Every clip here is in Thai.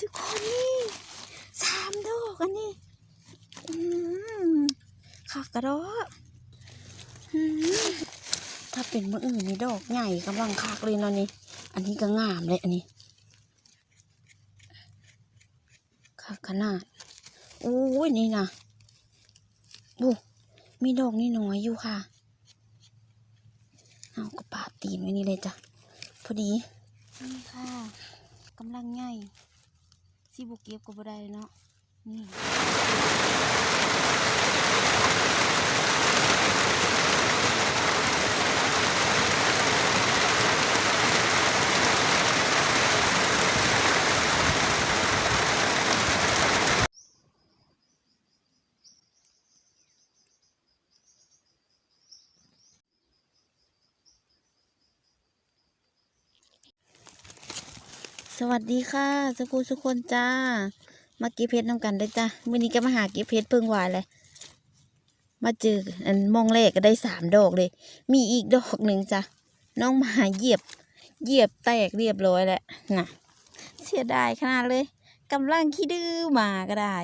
ทุกคนนี่สามดอกอันนี้ขากระดอถ้าเป็นมืออื่นนี่ดอกใหญ่กำลังคักเลยเนาะนี่ อันนี้ก็งามเลยอันนี้คักขนาดโอ้ยนี่นะโอ้มีดอกนี่น้อยอยู่ค่ะ เอากระปาตีนไว้นี่เลยจ้ะ พอดีนี่ค่ะกำลังใหญ่ ซีบุกเก็บก็บ่ได้เนาะนี่ สวัสดีค่ะสุกูสุกคนจ้า มาก็บเพชรน้ำกันได้จ้ามื่อนี้ก็มาหาก็บเพชรเพิ่งวานเลย มาเจออันมองแรกก็ได้สามดอกเลย มีอีกดอกหนึ่งจ้ะน้องมาเหยียบ เหยียบแตกเรียบร้อยแล้วน่ะ เสียดายขนาดเลยกำลังขี้ดื้อมาก็ได้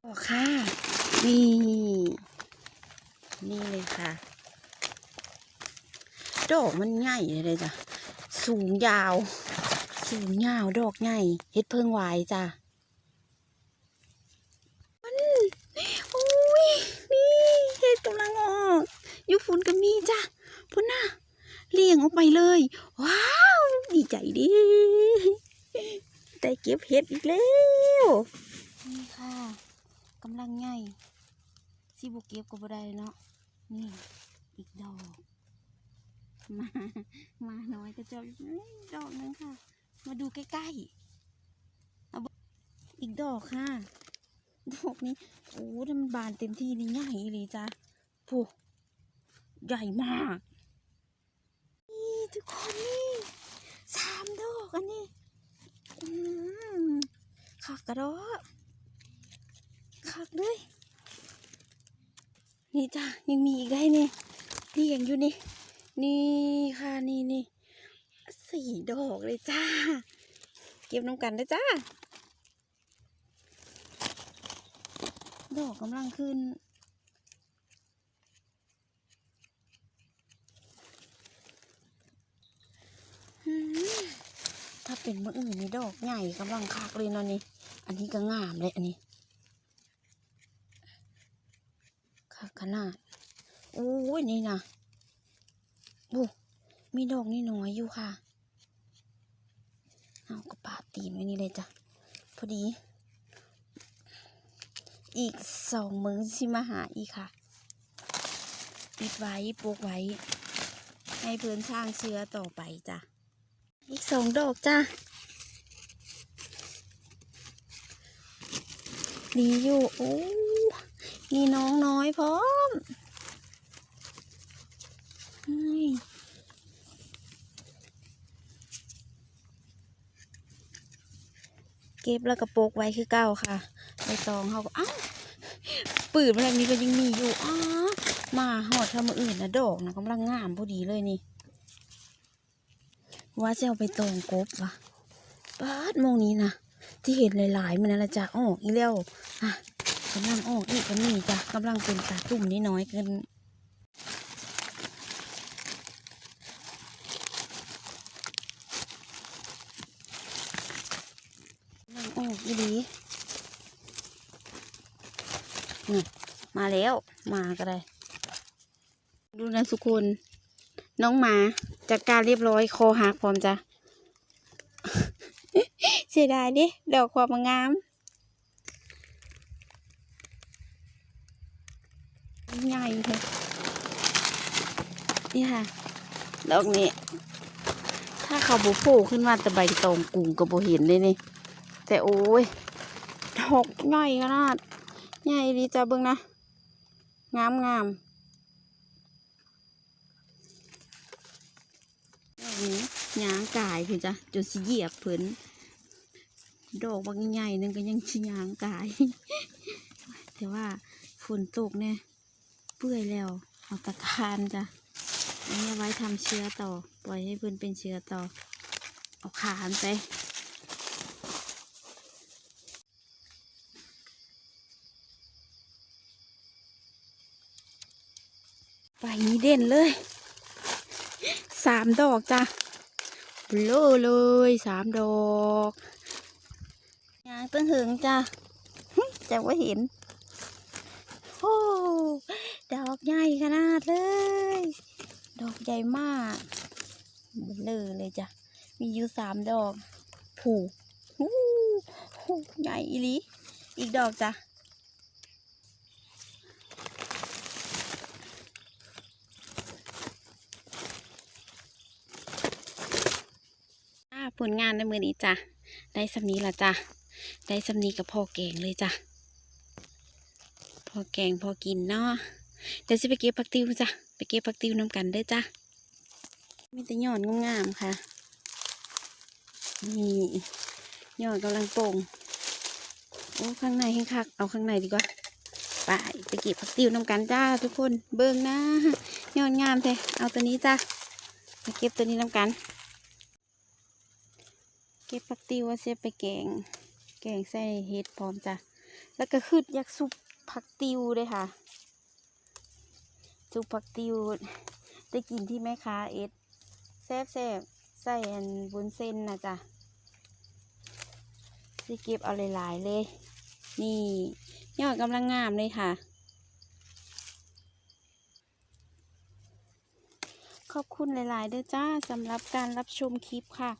โอ้ค่ะ นี่ นี่เลยค่ะ ดอกมันใหญ่เลยจ้ะสูงยาว สูงยาวดอกใหญ่เฮ็ดเพิ่งไหวายจ้ะมันโอ้ยนี่เฮ็ดกำลังออกอยู่ฝุ่นกับมีจ้ะพุ่นน่ะเลี้ยงออกไปเลย ว้าว ดีใจดิได้เก็บเห็ดอีกแล้วนี่ค่ะกำลังใหญ่ซีบุกเก็บก็บ่ได้เนาะนี่อีกดอกมา มาน้อยก็จะเอ้ยดอกหนึงค่ะ มาดูใกล้ๆเอาอีกดอกค่ะ ดอกนี้ โอ้ถ้ามันบานเต็มที่นี่ใหญ่เลยจ้ะโูใหญ่มาก นี่ทุกคนนี่สามดอกอันนี้อืมคักกระโดดคักเลยนี่จ้ะยังมีอีกได้นี่เรียงอยู่นี่ นี่ค่ะนี่นี่ สี่ดอกเลยจ้า เก็บน้ำกันได้จ้า ดอกกำลังขึ้น ถ้าเป็นเมื่ออื่นนี่ดอกใหญ่กำลังคักเลยเนาะนี่ อันนี้ก็งามเลยอันนี้คักขนาดโอ้ยนี่นะโอ้มีดอกนี่น้อยอยู่ค่ะ เอากระปาตีนไว้นี่เลยจ้ะ พอดี อีกสองมื้อสิมาหาอีกค่ะ ปิดไว้ปลูกไว้ ให้เพื่อนสร้างเชื้อต่อไปจ้ะ อีกสองดอกจ้ะ ดีอยู่โอ้มีน้องน้อยพร้อมเฮ้ยเก็บแล้วก็โปกไว้คือเก้าค่ะใบตองเขาก็อ้าวปืนอะไรนี้ก็ยังมีอยู่อ้ามาหอดทำมืออื่นนะดอกนะกำลังงามพอดีเลยนี่ว่าจะเอาไปตองกบวะปาดมองนี้นะที่เห็นหลายๆมันนั่นละจ้ะออกอีแล้วอะกำลังออกอีกก็มีจ้ะกำลังเป็นตาตุ่มนิดน้อยเกิน นั่ง อีดีนี่มาแล้วมาก็ได้ ดูนะทุกคน น้องหมาจัดการเรียบร้อยคอหักพร้อมจ้ะเสียดายดิดอกความงามใหญ่เลยนี่ค่ะ ดอกนี้ ถ้าเขาบุโผล่ขึ้นมาแต่ใบตองกุ่งก็บเห็นเลยนี่ แต่โอ้ยดอกใหญ่ขนาดใหญ่ดีจ้าเบิ่งนะ งามงามนี้ยางกายเพื่นจ้ะจนสิเหยียบเพิ่นดอกบางใหญ่นึงก็ยังชิยางกาย แต่ว่าฝนตกเนี่ยเปื่อยแล้วเอาตะคานจ้ะอันนี้ไว้ทำเชื้อต่อ ปล่อยให้เพิ่นเป็นเชื้อต่อ เอาขานไป นี้เด่นเลยสามดอกจ้ะเบลเลยสามดอกยางตั้งหึงจ้ะจะว่าเห็นโอ้ดอกใหญ่ขนาดเลย ดอกใหญ่มากเลอเลยจ้ะ มีอยู่สามดอกผูกใหญ่อีลีอีกดอกจ้ะ ผลงานในมือนี้จ้ะ ได้สำนี้ละจ้ะ ได้สำนี้กับพ่อแกงเลยจ้ะ พ่อแกงพอกินเนาะ เดี๋ยวจะไปเก็บผักติวจ้ะ ไปเก็บผักติวน้ำกันเด้จ้ะ มีแต่ยอดงามๆค่ะ นี่ยอดกำลังโป่ง โอ้ข้างในให้คัก เอาข้างในดีกว่า ไปไปเก็บผักติวน้ำกันจ้าทุกคน เบิ่งนะยอดงามแท้เอาตัวนี้จ้ะไปเก็บตัวนี้น้ำกัน เก็บผักติวว่าเสียไปแกง แกงใส่เห็ดพร้อมจ้ะ แล้วก็คือยากซุปผักติวด้วยค่ะ ซุปผักติวได้กินที่แม่ค้าเอ็ดแซ่บแซ่บใส่อันบุนเส้นนะจ๊ะสิเก็บเอาหลายๆเลย นี่ยอดกำลังงามเลยค่ะขอบคุณหลาย ๆ ด้วยจ้าสำหรับการรับชมคลิปค่ะ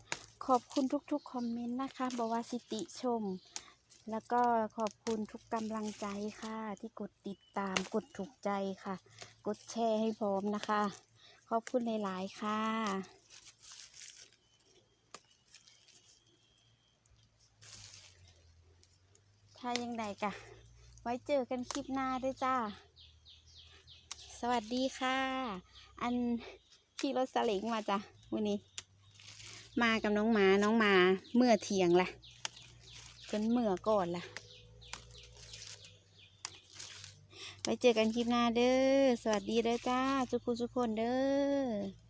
ขอบคุณทุกๆคอมเมนต์นะคะบอว่าสิติชม แล้วก็ขอบคุณทุกกำลังใจค่ะ ที่กดติดตามกดถูกใจค่ะ กดแชร์ให้พร้อมนะคะ ขอบคุณหลายๆค่ะถ้ายังไงกะ ไว้เจอกันคลิปหน้าด้วยจ้า สวัสดีค่ะ อันขี่รถสลิงมาจ้ะวันนี้ มากับน้องหมา น้องหมาเมื่อเทียงละ่ะจนเมื่อก่อนล่ะ ไว้เจอกันคลิปหน้าเด้อ สวัสดีเด้อจ้าทุกคนทุกคนเด้อ